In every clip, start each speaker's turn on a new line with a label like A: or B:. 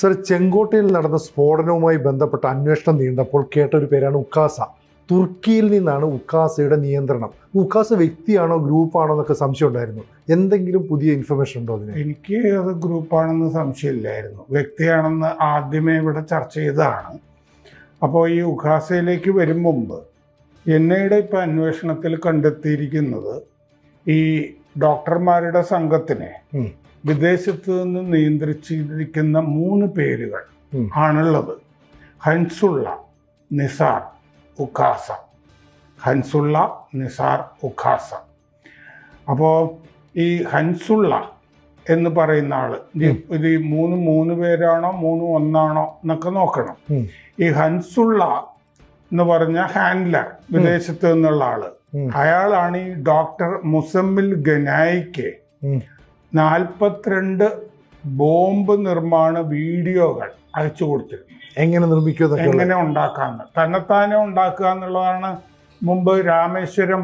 A: Sir ചെങ്കോട്ടയിൽ നടന്ന സ്ഫോടനവുമായി ബന്ധപ്പെട്ട അന്വേഷണം നീണ്ടപ്പോൾ കേട്ട ഒരു പേരാണ് ഉക്കാസ. തുർക്കിയിൽ നിന്നാണ് ഉക്കാസയുടെ നിയന്ത്രണം. ഉക്കാസ വ്യക്തിയാണോ ഗ്രൂപ്പാണോ എന്നൊക്കെ സംശയം ഉണ്ടായിരുന്നു എന്തെങ്കിലും പുതിയ ഇൻഫർമേഷൻ ഉണ്ടോ അതിന്?
B: എനിക്ക് അത് ഗ്രൂപ്പാണെന്ന് സംശയമില്ലായിരുന്നു. വ്യക്തിയാണെന്ന് ആദ്യമേ ഇവിടെ ചർച്ച ചെയ്തതാണ്. അപ്പോൾ ഈ ഉഖാസയിലേക്ക് വരും മുമ്പ് എന്നയുടെ ഇപ്പം അന്വേഷണത്തിൽ കണ്ടെത്തിയിരിക്കുന്നത് ഈ ഡോക്ടർമാരുടെ സംഘത്തിനെ. വിദേശത്ത് നിന്ന് നിയന്ത്രിച്ചിരിക്കുന്ന മൂന്ന് പേരുകൾ. ആണുള്ളത്. ഹൻസുള്ള നിസാർ ഉഖാസ. ഹൻസുള്ള നിസാർ ഉഖാസ. അപ്പോൾ ഈ ഹൻസുള്ള എന്ന് പറയുന്ന ആൾ ഇത് ഈ മൂന്ന് മൂന്ന് പേരാണോ മൂന്ന് ഒന്നാണോ എന്നൊക്കെ നോക്കണം. ഈ ഹൻസുള്ള എന്ന് പറഞ്ഞ ഹാൻഡ്ലർ വിദേശത്ത് നിന്നുള്ള
A: ആൾ.
B: അയാളാണ് ഈ ഡോക്ടർ മുസമ്മിൽ ഗനായിക്ക്. നാൽപ്പത്തിരണ്ട് ബോംബ് നിർമ്മാണ വീഡിയോകൾ അയച്ചു കൊടുത്തിരുന്നു.
A: എങ്ങനെ നിർമ്മിക്കുക
B: എങ്ങനെ ഉണ്ടാക്കാന്ന് തന്നെത്താനെ ഉണ്ടാക്കുക എന്നുള്ളതാണ് മുമ്പ് രാമേശ്വരം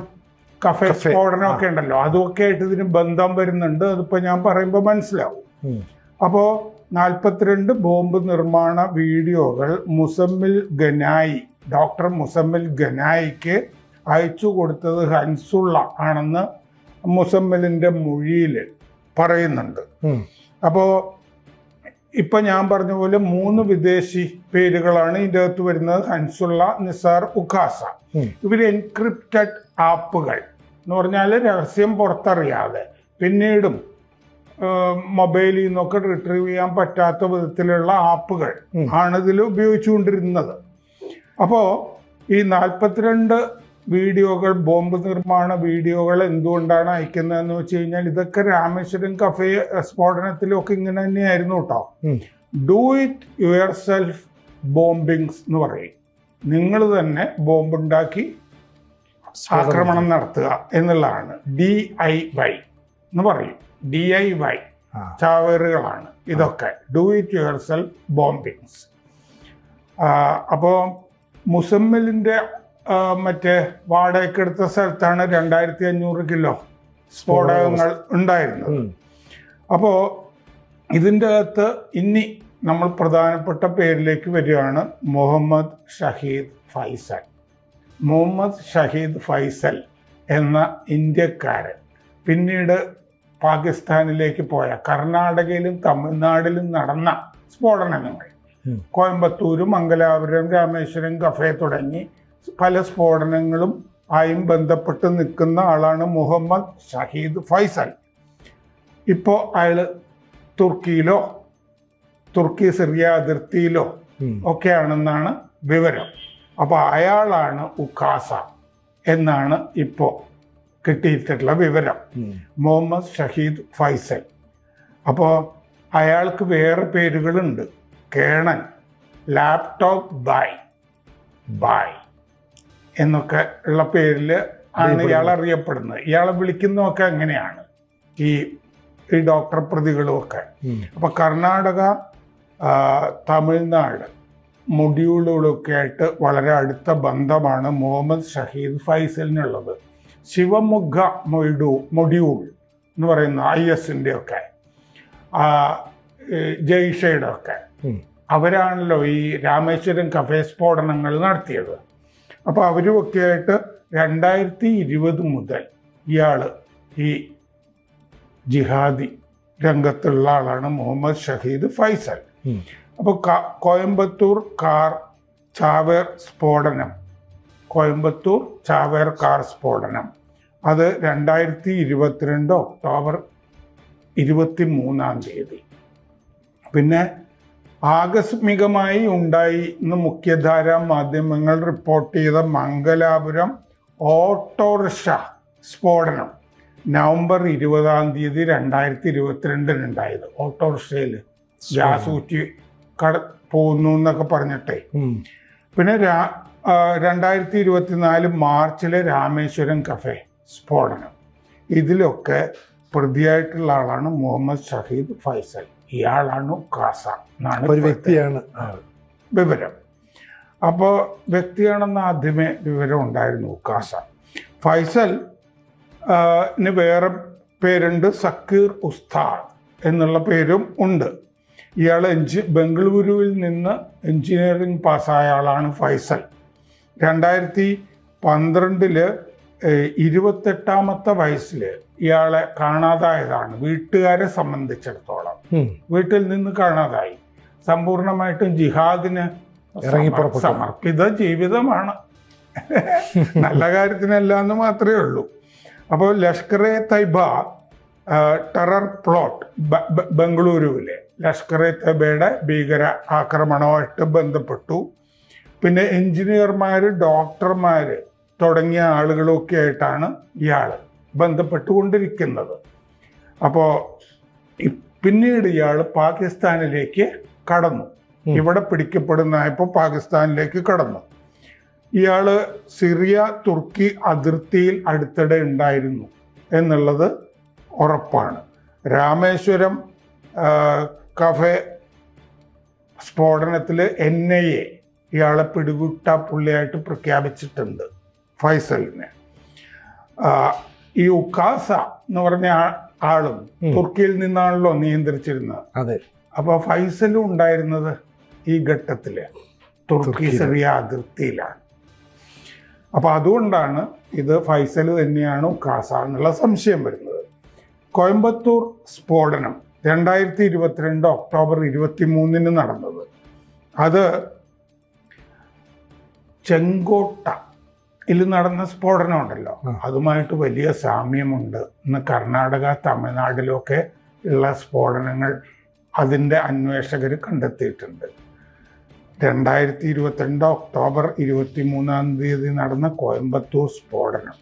B: കഫേ സ്ഫോടനമൊക്കെ ഉണ്ടല്ലോ. അതൊക്കെ ആയിട്ട് ഇതിന് ബന്ധം വരുന്നുണ്ട്. അതിപ്പോ ഞാൻ പറയുമ്പോൾ മനസ്സിലാവും.
A: അപ്പോൾ
B: അപ്പോ നാൽപ്പത്തിരണ്ട് ബോംബ് നിർമ്മാണ വീഡിയോകൾ മുസമ്മിൽ ഗനായി ഡോക്ടർ മുസമ്മിൽ ഗനായിക്ക് അയച്ചു കൊടുത്തത് ഹൻസുള്ള ആണെന്ന് മുസമ്മിലിന്റെ മൊഴിയിൽ പറയുന്നുണ്ട്.
A: അപ്പോ
B: അപ്പോൾ ഇപ്പൊ ഞാൻ പറഞ്ഞ പോലെ മൂന്ന് വിദേശി പേരുകളാണ് ഇതിന്റെ അകത്ത് വരുന്നത്. ഹൻസുള്ള നിസാർ ഉഖാസ.
A: ഇവർ
B: ഇവർ എൻക്രിപ്റ്റഡ് ആപ്പുകൾ. എന്ന് പറഞ്ഞാൽ രഹസ്യം പുറത്തറിയാതെ. പിന്നീടും മൊബൈലിൽ നിന്നൊക്കെ റിട്രീവ് ചെയ്യാൻ പറ്റാത്ത വിധത്തിലുള്ള ആപ്പുകൾ ആണ് ഇതിൽ ഉപയോഗിച്ചുകൊണ്ടിരുന്നത്. അപ്പോ ഈ നാൽപ്പത്തിരണ്ട് വീഡിയോകൾ ബോംബ് നിർമ്മാണ വീഡിയോകൾ എന്തുകൊണ്ടാണ് അയക്കുന്നതെന്ന് വെച്ച് കഴിഞ്ഞാൽ ഇതൊക്കെ രാമേശ്വരം കഫേ സ്ഫോടനത്തിലൊക്കെ ഇങ്ങനെ തന്നെയായിരുന്നു കേട്ടോ. Do it yourself bombings എന്ന് പറയും. നിങ്ങൾ തന്നെ ബോംബ് ഉണ്ടാക്കി ആക്രമണം നടത്തുക എന്നുള്ളതാണ്. ഡി ഐ വൈ എന്ന് പറയും. D I Y. ചാവേറുകളാണ് ഇതൊക്കെ. Do it yourself bombings അപ്പോൾ മുസമ്മിലിന്റെ മറ്റേ വാടകയ്ക്ക് എടുത്ത സ്ഥലത്താണ് രണ്ടായിരത്തി അഞ്ഞൂറ് കിലോ സ്ഫോടകങ്ങൾ ഉണ്ടായിരുന്നത്.
A: അപ്പോ
B: അപ്പോൾ ഇതിന്റെ അകത്ത് ഇനി നമ്മൾ പ്രധാനപ്പെട്ട പേരിലേക്ക് വരികയാണ് മുഹമ്മദ് ഷഹീദ് ഫൈസൽ. മുഹമ്മദ് ഷഹീദ് ഫൈസൽ എന്ന ഇന്ത്യക്കാരൻ പിന്നീട് പാകിസ്ഥാനിലേക്ക് പോയ കർണാടകയിലും തമിഴ്നാടിലും നടന്ന സ്ഫോടനങ്ങൾ. കോയമ്പത്തൂര് മംഗലാപുരം രാമേശ്വരം കഫേ തുടങ്ങി പല സ്ഫോടനങ്ങളും ആയും ബന്ധപ്പെട്ട് നിൽക്കുന്ന ആളാണ് മുഹമ്മദ് ഷഹീദ് ഫൈസൽ. ഇപ്പോൾ അയാൾ തുർക്കിയിലോ തുർക്കി സിറിയ അതിർത്തിയിലോ. ഒക്കെയാണെന്നാണ് വിവരം. അപ്പോൾ അയാളാണ് ഉഖാസ എന്നാണ് ഇപ്പോൾ കിട്ടിയിട്ടുള്ള വിവരം. മുഹമ്മദ് ഷഹീദ് ഫൈസൽ. അപ്പോൾ അയാൾക്ക് വേറെ പേരുകളുണ്ട്. കേണൻ ലാപ്ടോപ്പ് ബായ് ബായ് എന്നൊക്കെ ഉള്ള പേരിൽ ആണ് ഇയാൾ അറിയപ്പെടുന്നത്. ഇയാളെ വിളിക്കുന്നതൊക്കെ അങ്ങനെയാണ്. ഈ ഈ ഡോക്ടർ പ്രതികളും ഒക്കെ അപ്പൊ കർണാടക തമിഴ്നാട് മൊഡ്യൂളുകളൊക്കെ ആയിട്ട് വളരെ അടുത്ത ബന്ധമാണ് മുഹമ്മദ് ഷഹീദ് ഫൈസലിനുള്ളത്. ശിവമുഖ മൊയ്ഡു മൊഡ്യൂൾ എന്ന് പറയുന്ന ഐ എസിന്റെ ഒക്കെ ജയ്ഷയുടെ ഒക്കെ. അവരാണല്ലോ ഈ രാമേശ്വരം കഫേ സ്ഫോടനങ്ങൾ നടത്തിയത്. അപ്പോൾ അവരുമൊക്കെ ആയിട്ട് രണ്ടായിരത്തി ഇരുപത് മുതൽ ഇയാൾ ഈ ജിഹാദി രംഗത്തുള്ള ആളാണ് മുഹമ്മദ് ഷഹീദ് ഫൈസൽ.
A: അപ്പൊ
B: അപ്പോൾ കോയമ്പത്തൂർ കാർ ചാവേർ സ്ഫോടനം. കോയമ്പത്തൂർ ചാവേർ കാർ സ്ഫോടനം. അത് രണ്ടായിരത്തി ഇരുപത്തിരണ്ട് ഒക്ടോബർ ഇരുപത്തി മൂന്നാം തീയതി. പിന്നെ ആകസ്മികമായി ഉണ്ടായി എന്ന് മുഖ്യധാരാ മാധ്യമങ്ങൾ റിപ്പോർട്ട് ചെയ്ത മംഗലാപുരം ഓട്ടോറിക്ഷ സ്ഫോടനം. നവംബർ ഇരുപതാം തീയതി രണ്ടായിരത്തി ഇരുപത്തിരണ്ടിനുണ്ടായത് ഓട്ടോറിക്ഷയിൽ ഗ്യാസ് ഊറ്റി കട പോകുന്നു എന്നൊക്കെ പറഞ്ഞിട്ടേ. പിന്നെ രാ രണ്ടായിരത്തി ഇരുപത്തിനാല് മാർച്ചിലെ രാമേശ്വരം കഫേ സ്ഫോടനം. ഇതിലൊക്കെ പ്രതിയായിട്ടുള്ള ആളാണ് മുഹമ്മദ് ഷഹീദ് ഫൈസൽ. ഇയാളാണ് കാസ. എന്നാണ്
A: ഒരു വ്യക്തിയാണ്.
B: വിവരം. അപ്പോൾ വ്യക്തിയാണെന്ന് ആദ്യമേ വിവരം ഉണ്ടായിരുന്നു കാസ. ഫൈസൽ വേറെ പേരുണ്ട് സക്കീർ ഉസ്താദ് എന്നുള്ള പേരും ഉണ്ട്. ഇയാൾ എഞ്ചി ബംഗളൂരുവിൽ നിന്ന് എഞ്ചിനീയറിംഗ് പാസ്സായ ആളാണ് ഫൈസൽ. രണ്ടായിരത്തി പന്ത്രണ്ടിൽ ഇരുപത്തെട്ടാമത്തെ വയസ്സിൽ ഇയാളെ കാണാതായതാണ് വീട്ടുകാരെ സംബന്ധിച്ചിടത്തോളം. വീട്ടിൽ നിന്ന് കാണാതായി. സമ്പൂർണമായിട്ടും ജിഹാദിന്. സമർപ്പിത ജീവിതമാണ്. നല്ല കാര്യത്തിനല്ല എന്ന് മാത്രമേ ഉള്ളൂ. അപ്പോൾ ലഷ്കർ എ തൈബ ടെറർ പ്ലോട്ട് ബംഗളൂരുവിലെ ലഷ്കർ എ തൈബയുടെ ഭീകര ആക്രമണവുമായിട്ട് ബന്ധപ്പെട്ടു. പിന്നെ എഞ്ചിനീയർമാർ ഡോക്ടർമാർ തുടങ്ങിയ ആളുകളൊക്കെ ആയിട്ടാണ് ഇയാൾ ബന്ധപ്പെട്ടുകൊണ്ടിരിക്കുന്നത് അപ്പോൾ പിന്നീട് ഇയാൾ പാകിസ്ഥാനിലേക്ക് കടന്നു. ഇവിടെ പിടിക്കപ്പെടുന്നായപ്പോൾ പാകിസ്ഥാനിലേക്ക് കടന്നു. ഇയാൾ സിറിയ തുർക്കി അതിർത്തിയിൽ അടുത്തിടെ ഉണ്ടായിരുന്നു എന്നുള്ളത് ഉറപ്പാണ്. രാമേശ്വരം കഫേ സ്ഫോടനത്തിൽ എൻ ഐ എ ഇയാളെ പിടികൂട്ട പുള്ളിയായിട്ട് പ്രഖ്യാപിച്ചിട്ടുണ്ട് ഫൈസലിനെ. ഈ ഉക്കാസ എന്ന് പറഞ്ഞ ആളും. തുർക്കിയിൽ നിന്നാണല്ലോ നിയന്ത്രിച്ചിരുന്നത്.
A: അതെ.
B: അപ്പൊ ഫൈസലും ഉണ്ടായിരുന്നത് ഈ ഘട്ടത്തിൽ തുർക്കി
A: ചെറിയ
B: സിറിയ അതിർത്തിയിലാണ് അപ്പൊ അതുകൊണ്ടാണ് ഇത് ഫൈസൽ തന്നെയാണ് ഉക്കാസ എന്നുള്ള സംശയം വരുന്നത്. കോയമ്പത്തൂർ സ്ഫോടനം രണ്ടായിരത്തി ഇരുപത്തിരണ്ട് ഒക്ടോബർ ഇരുപത്തി മൂന്നിന് നടന്നത്. അത് ചെങ്കോട്ട ഇതിൽ നടന്ന സ്ഫോടനം ഉണ്ടല്ലോ. അതുമായിട്ട് വലിയ സാമ്യമുണ്ട്. ഇന്ന് കർണാടക തമിഴ്നാട്ടിലൊക്കെ ഉള്ള സ്ഫോടനങ്ങൾ അതിന്റെ അന്വേഷകർ കണ്ടെത്തിയിട്ടുണ്ട്. രണ്ടായിരത്തി ഇരുപത്തിരണ്ട് ഒക്ടോബർ ഇരുപത്തി മൂന്നാം തീയതി നടന്ന കോയമ്പത്തൂർ സ്ഫോടനം.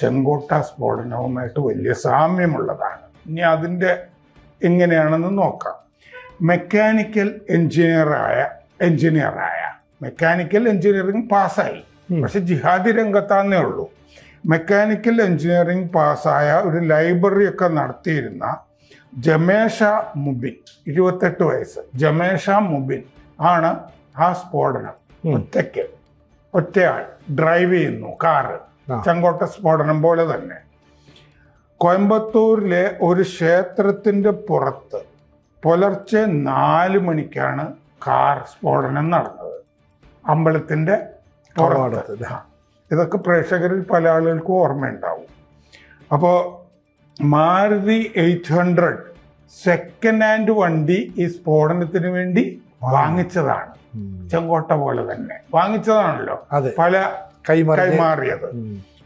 B: ചെങ്കോട്ട സ്ഫോടനവുമായിട്ട് വലിയ സാമ്യമുള്ളതാണ്. ഇനി അതിന്റെ എങ്ങനെയാണെന്ന് നോക്കാം. മെക്കാനിക്കൽ എഞ്ചിനീയറായ എഞ്ചിനീയറായ മെക്കാനിക്കൽ എഞ്ചിനീയറിംഗ് പാസ്സായി. പക്ഷെ ജിഹാദി രംഗത്താന്നേ ഉള്ളൂ. മെക്കാനിക്കൽ എഞ്ചിനീയറിംഗ് പാസ്സായ ഒരു ലൈബ്രറി ഒക്കെ നടത്തിയിരുന്ന ജമേഷ മുബിൻ ഇരുപത്തെട്ട് വയസ്സ് ജമേഷ മുബിൻ ആണ് ആ സ്ഫോടനം. ഒറ്റയ്ക്ക്. ഒറ്റയാൾ ഡ്രൈവ് ചെയ്യുന്നു കാറ്. ചെങ്കോട്ട സ്ഫോടനം പോലെ തന്നെ. കോയമ്പത്തൂരിലെ ഒരു ക്ഷേത്രത്തിന്റെ പുറത്ത് പുലർച്ചെ നാല് മണിക്കാണ് കാർ സ്ഫോടനം നടന്നത്. അമ്പലത്തിന്റെ
A: കവാടത്തിൽ.
B: ഇതൊക്കെ പ്രേക്ഷകരിൽ പല ആളുകൾക്കും ഓർമ്മയുണ്ടാവും. അപ്പോൾ Maruti eight hundred second hand വണ്ടി ഈ സ്ഫോടനത്തിന് വേണ്ടി വാങ്ങിച്ചതാണ്. ചെങ്കോട്ട പോലെ തന്നെ. വാങ്ങിച്ചതാണല്ലോ. പല
A: കൈമാറി
B: കൈമാറിയത്.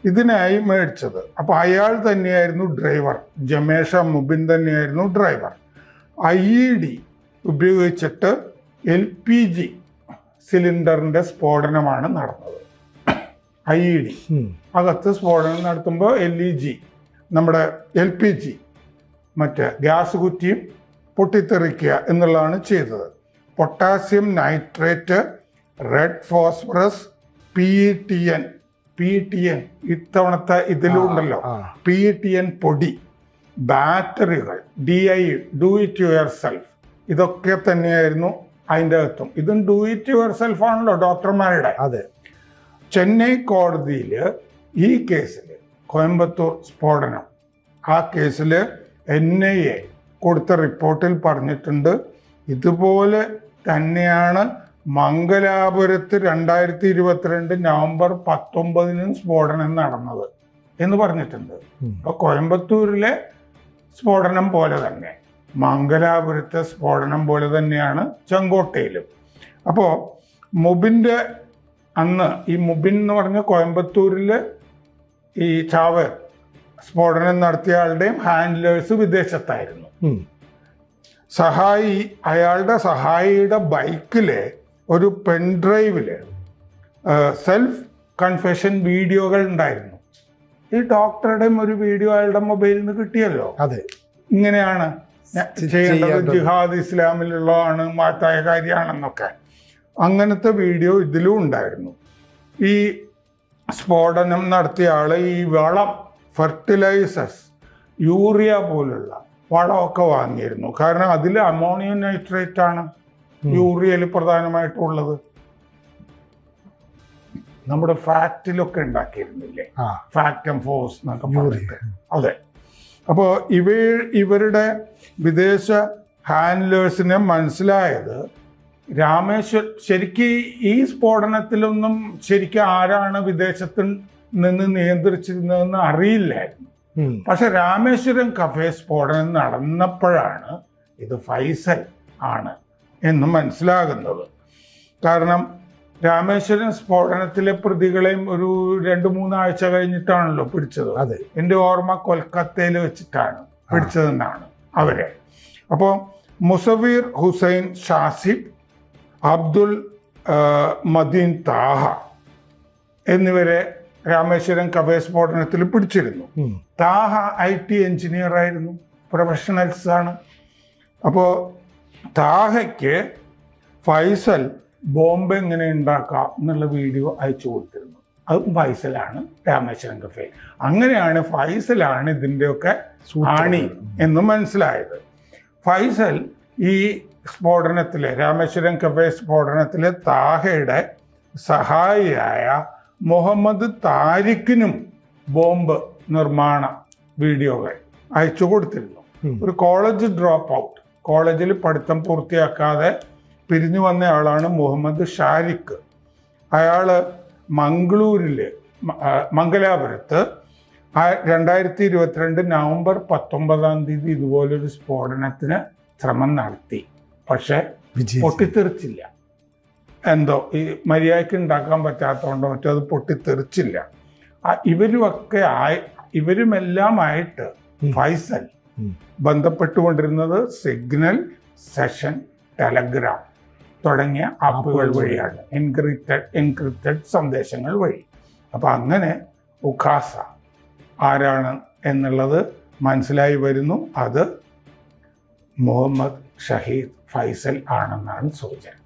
B: ഇതിനായി മേടിച്ചത്. അപ്പൊ അയാൾ തന്നെയായിരുന്നു ഡ്രൈവർ ജമേഷ മുബിൻ തന്നെയായിരുന്നു ഡ്രൈവർ ഐ ഇ ഡി ഉപയോഗിച്ചിട്ട് എൽ പി ജി സിലിണ്ടറിന്റെ സ്ഫോടനമാണ് നടന്നത്. I E D. അകത്ത് സ്ഫോടനം നടത്തുമ്പോൾ എൽ ഇ ജി നമ്മുടെ എൽ പി ജി മറ്റേ ഗ്യാസ് കുറ്റിയും പൊട്ടിത്തെറിക്കുക എന്നുള്ളതാണ് ചെയ്തത്. Potassium nitrate red phosphorus P T N. P T N ഇത്തവണത്തെ ഇതിലുണ്ടല്ലോ പി ടി എൻ പൊടി ബാറ്ററികൾ D I do it yourself. ഇതൊക്കെ തന്നെയായിരുന്നു അതിന്റെ അകത്തും. ഇതും ഡു ഇറ്റ് യുവർ സെൽഫ് ആണല്ലോ ഡോക്ടർമാരുടെ.
A: അതെ.
B: ചെന്നൈ കോടതിയിൽ ഈ കേസിൽ കോയമ്പത്തൂർ സ്ഫോടനം. ആ കേസിൽ എൻ ഐ എ കൊടുത്ത റിപ്പോർട്ടിൽ പറഞ്ഞിട്ടുണ്ട് ഇതുപോലെ തന്നെയാണ് മംഗലാപുരത്ത് രണ്ടായിരത്തി ഇരുപത്തിരണ്ട് നവംബർ പത്തൊമ്പതിനും സ്ഫോടനം നടന്നത്. എന്ന് പറഞ്ഞിട്ടുണ്ട്. അപ്പോൾ കോയമ്പത്തൂരിലെ സ്ഫോടനം പോലെ തന്നെ. മംഗലാപുരത്തെ സ്ഫോടനം പോലെ തന്നെയാണ് ചെങ്കോട്ടയിലും. അപ്പോൾ മുബിന്റെ അന്ന് ഈ മുബിൻ എന്ന് പറഞ്ഞ കോയമ്പത്തൂരിൽ ഈ ചാവ് സ്ഫോടനം നടത്തിയ ആളുടെയും ഹാൻഡ്ലേഴ്സ് വിദേശത്തായിരുന്നു. സഹായി അയാളുടെ സഹായിയുടെ ബൈക്കിൽ ഒരു പെൻഡ്രൈവിൽ സെൽഫ് കൺഫെഷൻ വീഡിയോകൾ ഉണ്ടായിരുന്നു. ഈ ഡോക്ടറുടെയും ഒരു വീഡിയോ അയാളുടെ മൊബൈലിൽ നിന്ന് കിട്ടിയല്ലോ.
A: അതെ.
B: ഇങ്ങനെയാണ് ചെയ്യേണ്ടത്. ജിഹാദ് ഇസ്ലാമിലുള്ളതാണ് മാറ്റായ കാര്യമാണെന്നൊക്കെ. അങ്ങനത്തെ വീഡിയോ ഇതിലും ഉണ്ടായിരുന്നു. ഈ സ്ഫോടനം നടത്തിയ ആൾ ഈ വളം ഫെർട്ടിലൈസേഴ്സ് യൂറിയ പോലുള്ള വളമൊക്കെ വാങ്ങിയിരുന്നു. കാരണം അതിൽ അമോണിയം നൈട്രേറ്റ് ആണ്. യൂറിയയിൽ പ്രധാനമായിട്ടുള്ളത്. നമ്മുടെ ഫാറ്റിലൊക്കെ ഉണ്ടാക്കിയിരുന്നില്ലേ? ഫാറ്റ് ഫോഴ്സ് എന്നൊക്കെ. പറഞ്ഞിട്ട്. അതെ. അപ്പോൾ ഇവ ഇവരുടെ വിദേശ ഹാൻഡ്ലേഴ്സിനെ മനസ്സിലായത് രാമേശ്വർ ശരിക്ക് ഈ സ്ഫോടനത്തിലൊന്നും ശരിക്കും ആരാണ് വിദേശത്ത് നിന്ന് നിയന്ത്രിച്ചിരുന്നതെന്ന് അറിയില്ലായിരുന്നു. പക്ഷെ രാമേശ്വരം കഫേ സ്ഫോടനം നടന്നപ്പോഴാണ് ഇത് ഫൈസൽ ആണ് എന്ന് മനസ്സിലാകുന്നത് കാരണം രാമേശ്വരം സ്ഫോടനത്തിലെ പ്രതികളെയും ഒരു രണ്ട് മൂന്നാഴ്ച കഴിഞ്ഞിട്ടാണല്ലോ പിടിച്ചത്.
A: അതെ.
B: എന്റെ ഓർമ്മ കൊൽക്കത്തയിൽ വെച്ചിട്ടാണ് പിടിച്ചതെന്നാണ് അവരെ. അപ്പോൾ മുസവീർ ഹുസൈൻ ഷാസിബ് അബ്ദുൽ മദീൻ താഹ എന്നിവരെ രാമേശ്വരം കഫേ സ്ഫോടനത്തിൽ പിടിച്ചിരുന്നു. താഹ ഐ ടി എഞ്ചിനീയർ ആയിരുന്നു പ്രൊഫഷണൽസ് ആണ്. അപ്പോൾ താഹയ്ക്ക് ഫൈസൽ ബോംബ് എങ്ങനെ ഉണ്ടാക്കാം എന്നുള്ള വീഡിയോ അയച്ചു കൊടുത്തിരുന്നു. അത് ഫൈസലാണ് രാമേശ്വരം കഫേ അങ്ങനെയാണ് ഫൈസലാണ് ഇതിന്റെയൊക്കെ ആണി എന്ന് മനസ്സിലായത്. ഫൈസൽ ഈ സ്ഫോടനത്തിലെ രാമേശ്വരം കഫേ സ്ഫോടനത്തിലെ താഹയുടെ സഹായിയായ മുഹമ്മദ് താരിഖിനും ബോംബ് നിർമ്മാണ വീഡിയോകൾ അയച്ചു കൊടുത്തിരുന്നു. ഒരു കോളേജ് ഡ്രോപ്പ് ഔട്ട് കോളേജിൽ പഠിത്തം പൂർത്തിയാക്കാതെ പിരിഞ്ഞു വന്ന ആളാണ് മുഹമ്മദ് ഷാരിഖ്. അയാൾ മംഗളൂരിൽ മംഗലാപുരത്ത് രണ്ടായിരത്തി ഇരുപത്തിരണ്ട് നവംബർ പത്തൊമ്പതാം തീയതി ഇതുപോലൊരു സ്ഫോടനത്തിന് ശ്രമം നടത്തി. പക്ഷെ. പൊട്ടിത്തെറിച്ചില്ല. എന്തോ ഈ മര്യാദയ്ക്ക് ഉണ്ടാക്കാൻ പറ്റാത്തതുകൊണ്ടോ മറ്റോ അത് പൊട്ടിത്തെറിച്ചില്ല. ആ ഇവരുമൊക്കെ ആയി ഇവരുമെല്ലാമായിട്ട് ഫൈസൽ. ബന്ധപ്പെട്ടുകൊണ്ടിരുന്നത് സിഗ്നൽ സെഷൻ ടെലഗ്രാം. തുടങ്ങിയ ആപ്പുകൾ വഴിയാണ്. എൻക്രിപ്റ്റഡ് എൻക്രിപ്റ്റഡ് സന്ദേശങ്ങൾ വഴി. അപ്പോൾ അങ്ങനെ ഉഖാസ ആരാണ് എന്നുള്ളത് മനസ്സിലായി വരുന്നു. അത് മുഹമ്മദ് ഷഹീദ് ഫൈസൽ ആണെന്നാണ് സൂചന.